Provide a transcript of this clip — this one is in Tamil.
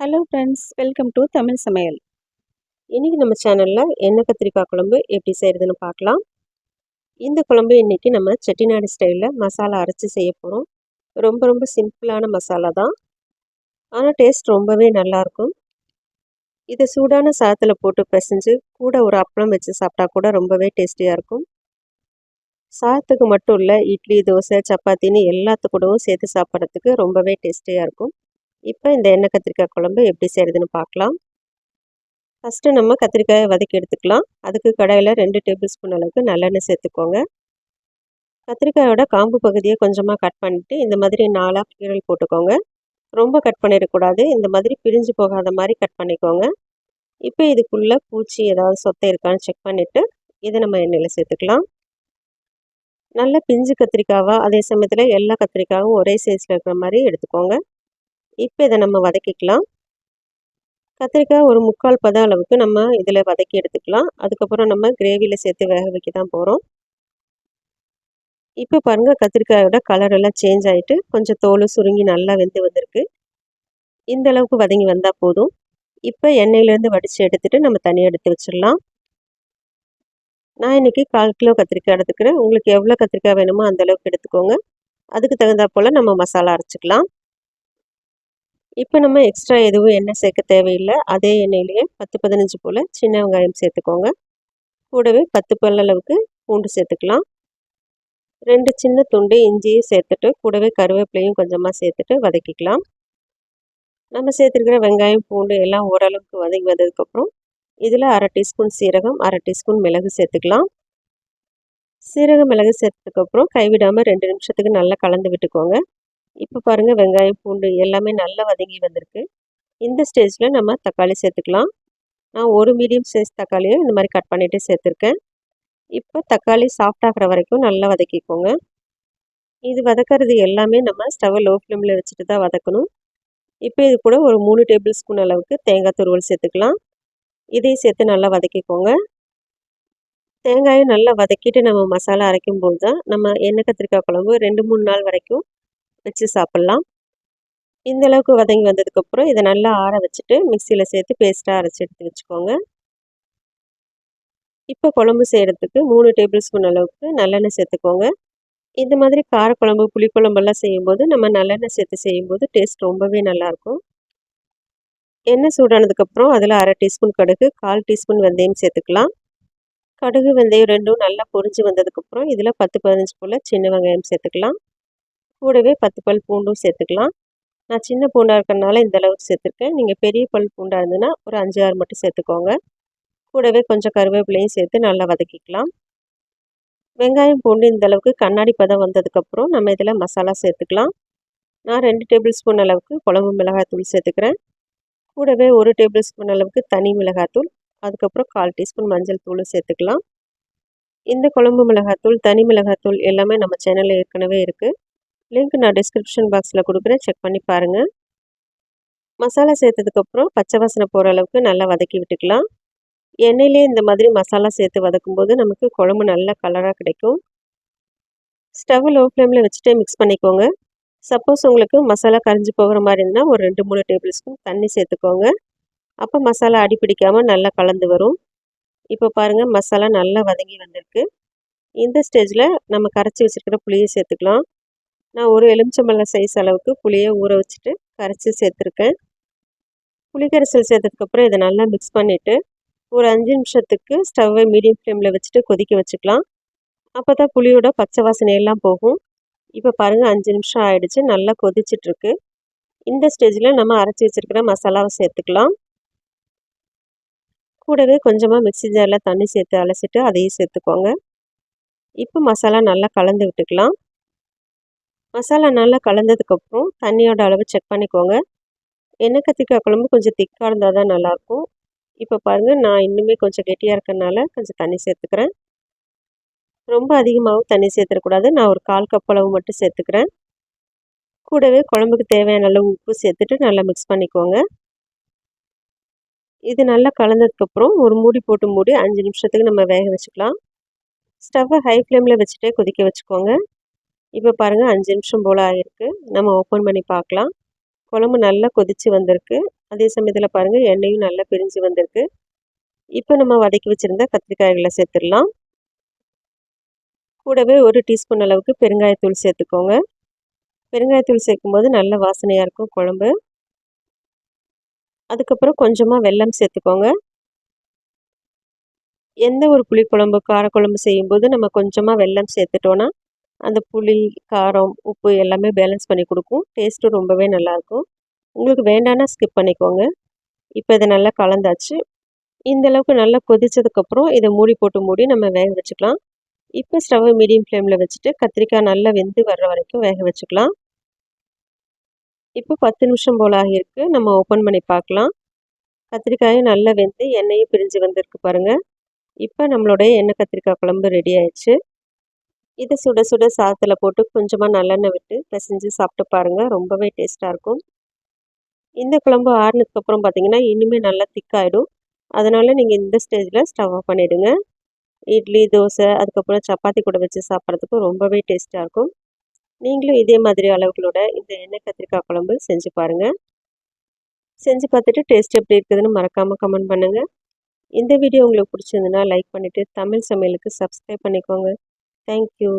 Hello friends welcome to Tamil சமையல் இன்றைக்கி நம்ம சேனலில் எண்ணெய் கத்திரிக்காய் குழம்பு எப்படி செய்கிறதுன்னு பார்க்கலாம். இந்த குழம்பு இன்றைக்கி நம்ம செட்டிநாடு ஸ்டைலில் மசாலா அரைச்சி செய்ய போகிறோம் ரொம்ப ரொம்ப சிம்பிளான மசாலா தான். ஆனால் டேஸ்ட் ரொம்பவே நல்லாயிருக்கும் இதை சூடான சாதத்தில் போட்டு பிசைஞ்சு கூட ஒரு அப்பளம் வச்சு சாப்பிட்டா கூட ரொம்பவே டேஸ்டியாக இருக்கும். சாதத்துக்கு மட்டும் இல்லை இட்லி தோசை சப்பாத்தின்னு எல்லாத்துக்கூடவும் சேர்த்து சாப்பிட்றதுக்கு ரொம்பவே டேஸ்டியாக இருக்கும். இப்போ இந்த எண்ணெய் கத்திரிக்காய் குழம்பு எப்படி செய்கிறதுன்னு பார்க்கலாம். ஃபஸ்ட்டு நம்ம கத்திரிக்காயை வதக்கி எடுத்துக்கலாம். அதுக்கு கடாயில் ரெண்டு டேபிள் ஸ்பூன் அளவுக்கு நல்லெண்ணெய் சேர்த்துக்கோங்க. கத்திரிக்காயோட காம்பு பகுதியை கொஞ்சமாக கட் பண்ணிவிட்டு இந்த மாதிரி நாலாக கீரல் போட்டுக்கோங்க. ரொம்ப கட் பண்ணிடக்கூடாது. இந்த மாதிரி பிரிஞ்சு போகாத மாதிரி கட் பண்ணிக்கோங்க. இப்போ இதுக்குள்ளே பூச்சி ஏதாவது சொத்தை இருக்கான்னு செக் பண்ணிவிட்டு இதை நம்ம எண்ணெயில் சேர்த்துக்கலாம். நல்ல பிஞ்சு கத்திரிக்காவாக அதே சமயத்தில் எல்லா கத்திரிக்காயும் ஒரே சைஸில் இருக்கிற மாதிரி எடுத்துக்கோங்க. இப்போ இதை நம்ம வதக்கிக்கலாம். கத்திரிக்காய் ஒரு முக்கால் பதம் அளவுக்கு நம்ம இதில் வதக்கி எடுத்துக்கலாம். அதுக்கப்புறம் நம்ம கிரேவியில் சேர்த்து வேக வைக்க தான் போகிறோம் இப்போ பாருங்கள் கத்திரிக்காயோட கலர் எல்லாம் சேஞ்ச் ஆகிட்டு கொஞ்சம் தோல் சுருங்கி நல்லா வெந்து வந்திருக்கு. இந்த அளவுக்கு வதங்கி வந்தால் போதும். இப்போ எண்ணெயிலேருந்து வடித்து எடுத்துகிட்டு நம்ம தனியாக எடுத்து வச்சிடலாம். நான் இன்றைக்கி கால் கிலோ கத்திரிக்காய் எடுத்துக்கிறேன். உங்களுக்கு எவ்வளோ கத்திரிக்காய் வேணுமோ அந்தளவுக்கு எடுத்துக்கோங்க. அதுக்கு தகுந்தா போல் நம்ம மசாலா அரைச்சிக்கலாம். இப்போ நம்ம எக்ஸ்ட்ரா எதுவும் எண்ணெய் சேர்க்க தேவையில்லை. அதே எண்ணெயிலேயே பத்து பதினஞ்சு போல் சின்ன வெங்காயம் சேர்த்துக்கோங்க. கூடவே பத்து பல்லளவுக்கு பூண்டு சேர்த்துக்கலாம். ரெண்டு சின்ன துண்டு இஞ்சியும் சேர்த்துட்டு கூடவே கருவேப்பிலையும் கொஞ்சமாக சேர்த்துட்டு வதக்கிக்கலாம். நம்ம சேர்த்துருக்கிற வெங்காயம் பூண்டு எல்லாம் ஓரளவுக்கு வதங்கி வந்ததுக்கப்புறம் இதில் அரை டீஸ்பூன் சீரகம் அரை டீஸ்பூன் மிளகு சேர்த்துக்கலாம். சீரகம் மிளகு சேர்த்ததுக்கப்புறம் கைவிடாமல் ரெண்டு நிமிஷத்துக்கு நல்லா கலந்து விட்டுக்கோங்க. இப்போ பாருங்கள் வெங்காயம் பூண்டு எல்லாமே நல்லா வதங்கி வந்திருக்கு. இந்த ஸ்டேஜில் நம்ம தக்காளி சேர்த்துக்கலாம். நான் ஒரு மீடியம் சைஸ் தக்காளியை இந்த மாதிரி கட் பண்ணிவிட்டு சேர்த்துருக்கேன். இப்போ தக்காளி சாஃப்டாகிற வரைக்கும் நல்லா வதக்கிக்கோங்க. இது வதக்கிறது எல்லாமே நம்ம ஸ்டவ்வை லோ ஃப்ளேமில் வச்சுட்டு தான் வதக்கணும். இப்போ இது கூட ஒரு மூணு டேபிள் ஸ்பூன் அளவுக்கு தேங்காய் துருவல் சேர்த்துக்கலாம். இதையும் சேர்த்து நல்லா வதக்கிக்கோங்க. தேங்காயை நல்லா வதக்கிட்டு நம்ம மசாலா அரைக்கும் போது தான் நம்ம எண்ணெய் கத்திரிக்காய் குழம்பு ரெண்டு மூணு நாள் வரைக்கும் வச்சு சாப்பிட்லாம். இந்த அளவுக்கு வதங்கி வந்ததுக்கப்புறம் இதை நல்லா ஆற வச்சுட்டு மிக்சியில் சேர்த்து பேஸ்ட்டாக அரைச்சி எடுத்து வச்சுக்கோங்க. இப்போ குழம்பு செய்கிறதுக்கு மூணு டேபிள் ஸ்பூன் அளவுக்கு நல்லெண்ணெய் சேர்த்துக்கோங்க. இந்த மாதிரி காரக்குழம்பு புளிக்குழம்பெல்லாம் செய்யும்போது நம்ம நல்லெண்ணெய் சேர்த்து செய்யும்போது டேஸ்ட் ரொம்பவே நல்லாயிருக்கும். எண்ணெய் சூடானதுக்கப்புறம் அதில் அரை டீஸ்பூன் கடுகு கால் டீஸ்பூன் வெந்தயம் சேர்த்துக்கலாம். கடுகு வெந்தயம் ரெண்டும் நல்லா பொரிஞ்சு வந்ததுக்கப்புறம் இதில் பத்து பதினஞ்சு போல் சின்ன வெங்காயம் சேர்த்துக்கலாம். கூடவே பத்து பல் பூண்டும் சேர்த்துக்கலாம். நான் சின்ன பூண்டாக இருக்கிறனால இந்த அளவுக்கு சேர்த்துருக்கேன். நீங்கள் பெரிய பல் பூண்டாக இருந்ததுன்னா ஒரு அஞ்சு ஆறு மட்டும் சேர்த்துக்கோங்க. கூடவே கொஞ்சம் கருவேப்பிலையும் சேர்த்து நல்லா வதக்கிக்கலாம். வெங்காயம் பூண்டு இந்த அளவுக்கு கண்ணாடி பதம் வந்ததுக்கப்புறம் நம்ம இதில் மசாலா சேர்த்துக்கலாம். நான் ரெண்டு டேபிள் ஸ்பூன் அளவுக்கு குழம்பு மிளகாய்த்தூள் சேர்த்துக்கிறேன். கூடவே ஒரு டேபிள் ஸ்பூன் அளவுக்கு தனி மிளகாத்தூள் அதுக்கப்புறம் கால் டீஸ்பூன் மஞ்சள் தூளும் சேர்த்துக்கலாம். இந்த குழம்பு மிளகாத்தூள் தனி மிளகாத்தூள் எல்லாமே நம்ம சேனலில் ஏற்கனவே இருக்குது லிங்க் நான் டிஸ்கிரிப்ஷன் பாக்ஸில் கொடுக்குறேன். செக் பண்ணி பாருங்கள் மசாலா சேர்த்ததுக்கப்புறம் பச்சை வாசனை போகிற அளவுக்கு நல்லா வதக்கி விட்டுக்கலாம். எண்ணெயிலே இந்த மாதிரி மசாலா சேர்த்து வதக்கும்போது நமக்கு குழம்பு நல்லா கலராக கிடைக்கும். ஸ்டவ் லோ ஃப்ளேமில் வச்சுட்டே மிக்ஸ் பண்ணிக்கோங்க. சப்போஸ் உங்களுக்கு மசாலா கரைஞ்சி போகிற மாதிரி இருந்தால் ஒரு ரெண்டு மூணு டேபிள் ஸ்பூன் தண்ணி சேர்த்துக்கோங்க. அப்போ மசாலா அடி பிடிக்காமல் நல்லா கலந்து வரும். இப்போ பாருங்கள் மசாலா நல்லா வதங்கி வந்திருக்கு. இந்த ஸ்டேஜில் நம்ம கரைச்சி வச்சுருக்கிற புளியை சேர்த்துக்கலாம். நான் ஒரு எலுமிச்சம்பழம் சைஸ் அளவுக்கு புளியை ஊற வச்சுட்டு கரைச்சி சேர்த்துருக்கேன். புளி கரைசல் சேர்த்ததுக்கப்புறம் இதை நல்லா மிக்ஸ் பண்ணிவிட்டு ஒரு அஞ்சு நிமிஷத்துக்கு ஸ்டவ்வை மீடியம் ஃப்ளேமில் வச்சுட்டு கொதிக்க வச்சுக்கலாம். அப்போ தான் புளியோட பச்சை வாசனையெல்லாம் போகும். இப்போ பாருங்கள் அஞ்சு நிமிஷம் ஆகிடுச்சு நல்லா கொதிச்சிட்ருக்கு இந்த ஸ்டேஜில் நம்ம அரைச்சி வச்சுருக்கிற மசாலாவை சேர்த்துக்கலாம். கூடவே கொஞ்சமாக மிக்சி ஜாரில் தண்ணி சேர்த்து அலசிட்டு அதையும் சேர்த்துக்கோங்க. இப்போ மசாலா நல்லா கலந்து விட்டுக்கலாம். மசாலா நல்லா கலந்ததுக்கப்புறம் தண்ணியோட அளவு செக் பண்ணிக்கோங்க. எண்ணெய் கத்திரிக்காய் குழம்பு கொஞ்சம் திக்காக இருந்தால் தான் நல்லாயிருக்கும். இப்போ பாருங்கள் நான் இன்னுமே கொஞ்சம் கெட்டியாக இருக்கனால கொஞ்சம் தண்ணி சேர்த்துக்கிறேன். ரொம்ப அதிகமாகவும் தண்ணி சேர்த்துடக்கூடாது. நான் ஒரு கால் கப் அளவு மட்டும் சேர்த்துக்கிறேன். கூடவே குழம்புக்கு தேவையான அளவு உப்பு சேர்த்துட்டு நல்லா மிக்ஸ் பண்ணிக்கோங்க. இது நல்லா கலந்ததுக்கப்புறம் ஒரு மூடி போட்டு மூடி அஞ்சு நிமிஷத்துக்கு நம்ம வேக வச்சுக்கலாம். ஸ்டவ்வை ஹை ஃப்ளேமில் வச்சுட்டே கொதிக்க வச்சுக்கோங்க. இப்போ பாருங்கள் அஞ்சு நிமிஷம் போல் ஆகிருக்கு நம்ம ஓப்பன் பண்ணி பார்க்கலாம். குழம்பு நல்லா கொதித்து வந்திருக்கு. அதே சமயத்தில் பாருங்கள் எண்ணெயும் நல்லா பிரிஞ்சு வந்திருக்கு. இப்போ நம்ம வதக்கி வச்சுருந்த கத்திரிக்காய்களை சேர்த்துடலாம். கூடவே ஒரு டீஸ்பூன் அளவுக்கு பெருங்காயத்தூள் சேர்த்துக்கோங்க. பெருங்காயத்தூள் சேர்க்கும்போது நல்ல வாசனையாக இருக்கும் குழம்பு. அதுக்கப்புறம் கொஞ்சமாக வெல்லம் சேர்த்துக்கோங்க. எந்த ஒரு புளிக்குழம்பு காரக்குழம்பு செய்யும்போது நம்ம கொஞ்சமாக வெல்லம் சேர்த்துட்டோன்னா அந்த புளி காரம் உப்பு எல்லாமே பேலன்ஸ் பண்ணி கொடுக்கும். டேஸ்ட்டும் ரொம்பவே நல்லாயிருக்கும். உங்களுக்கு வேண்டானா ஸ்கிப் பண்ணிக்கோங்க. இப்போ இதை நல்லா கலந்தாச்சு. இந்தளவுக்கு நல்லா கொதித்ததுக்கப்புறம் இதை மூடி போட்டு மூடி நம்ம வேக வச்சுக்கலாம். இப்போ ஸ்டவ்வை மீடியம் ஃப்ளேமில் வச்சுட்டு கத்திரிக்காய் நல்லா வெந்து வர்ற வரைக்கும் வேக வச்சுக்கலாம். இப்போ பத்து நிமிஷம் போல் ஆகியிருக்கு. நம்ம ஓப்பன் பண்ணி பார்க்கலாம். கத்திரிக்காயும் நல்லா வெந்து எண்ணெயும் பிரிஞ்சு வந்திருக்கு பாருங்கள் இப்போ நம்மளுடைய எண்ணெய் கத்திரிக்காய் குழம்பு ரெடி ஆயிடுச்சு. இதை சுட சுட சாதத்தில் போட்டு கொஞ்சமாக நல்லெண்ணெய் விட்டு பிசைஞ்சு சாப்பிட்டு பாருங்கள் ரொம்பவே டேஸ்ட்டாக இருக்கும். இந்த குழம்பு ஆறுனதுக்கப்புறம் பார்த்தீங்கன்னா இனிமேல் நல்லா திக்காயிடும். அதனால் நீங்கள் இந்த ஸ்டேஜில் ஸ்டவ் ஆஃப் பண்ணிவிடுங்க இட்லி தோசை அதுக்கப்புறம் சப்பாத்தி கூட வச்சு சாப்பிட்றதுக்கும் ரொம்பவே டேஸ்ட்டாக இருக்கும். நீங்களும் இதே மாதிரி அளவுகளோட இந்த எண்ணெய் கத்திரிக்காய் குழம்பு செஞ்சு பாருங்கள் செஞ்சு பார்த்துட்டு டேஸ்ட் எப்படி இருக்குதுன்னு மறக்காமல் கமெண்ட் பண்ணுங்கள் இந்த வீடியோ உங்களுக்கு பிடிச்சிருந்துன்னா லைக் பண்ணிவிட்டு தமிழ் சமையலுக்கு சப்ஸ்கிரைப் பண்ணிக்கோங்க. தேங்க்யூ